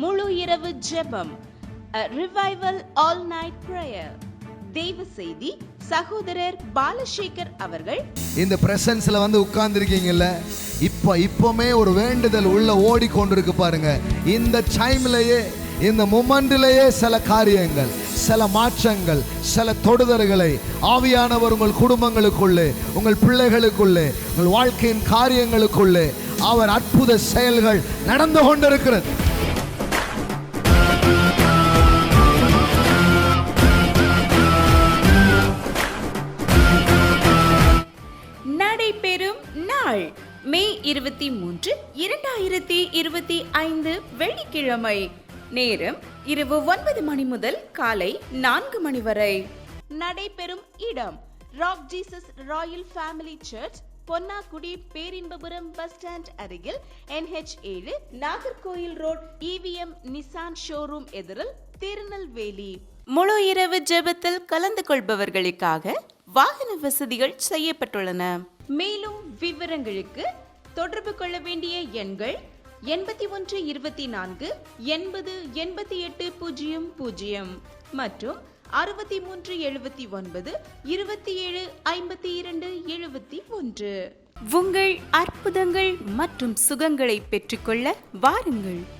முழு இரவு ஜெபம். ரிவைவல் ஆல் நைட் பிரேயர் தெய்வ செய்தி சகோதரர் பாலசேகர் அவர்கள். இந்த பிரசன்ஸ்ல வந்து உட்கார்ந்துருக்கீங்கல்ல இப்போ இப்போமே ஒரு வேண்டுதல் உள்ள ஓடிக்கொண்டிருக்கு பாருங்க. இந்த டைம்லயே இந்த மொமெண்ட்லயே சில காரியங்கள் சில மாற்றங்கள் சில தொடுதல்களை ஆவியானவர் உங்கள் குடும்பங்களுக்குள்ளே உங்கள் பிள்ளைகளுக்குள்ளே உங்கள் வாழ்க்கையின் காரியங்களுக்குள்ளே அவர் அற்புத செயல்கள் நடந்து கொண்டிருக்கிறது. நடைபெறும் நாள். மே இருபத்தி மூன்று இரண்டாயிரத்தி இருபத்தி ஐந்து வெள்ளிக்கிழமை. நேரம் இரவு ஒன்பது மணி முதல் காலை நான்கு மணி வரை. நடைபெறும் இடம் rock Jesus royal family church Ponnakudi Perinbapuram bus stand அருகில் என்ஹெச் ஏழு Nagercoil road EVM Nissan showroom எதிரில் திருநெல்வேலி. முழு இரவு ஜெபத்தில் கலந்து கொள்பவர்களுக்காக வாகன வசதிகள் செய்யப்பட்டுள்ளன. மேலும் விவரங்களுக்கு தொடர்பு கொள்ள வேண்டிய எண்கள் எண்பத்தி ஒன்று இருபத்தி நான்கு எண்பது எண்பத்தி எட்டு பூஜ்ஜியம் பூஜ்ஜியம் மற்றும் அறுபத்தி மூன்று எழுபத்தி ஒன்பது இருபத்தி ஏழு ஐம்பத்தி இரண்டு எழுபத்தி ஒன்று. உங்கள் அற்புதங்கள் மற்றும் சுகங்களை பெற்றுக்கொள்ள வாருங்கள்.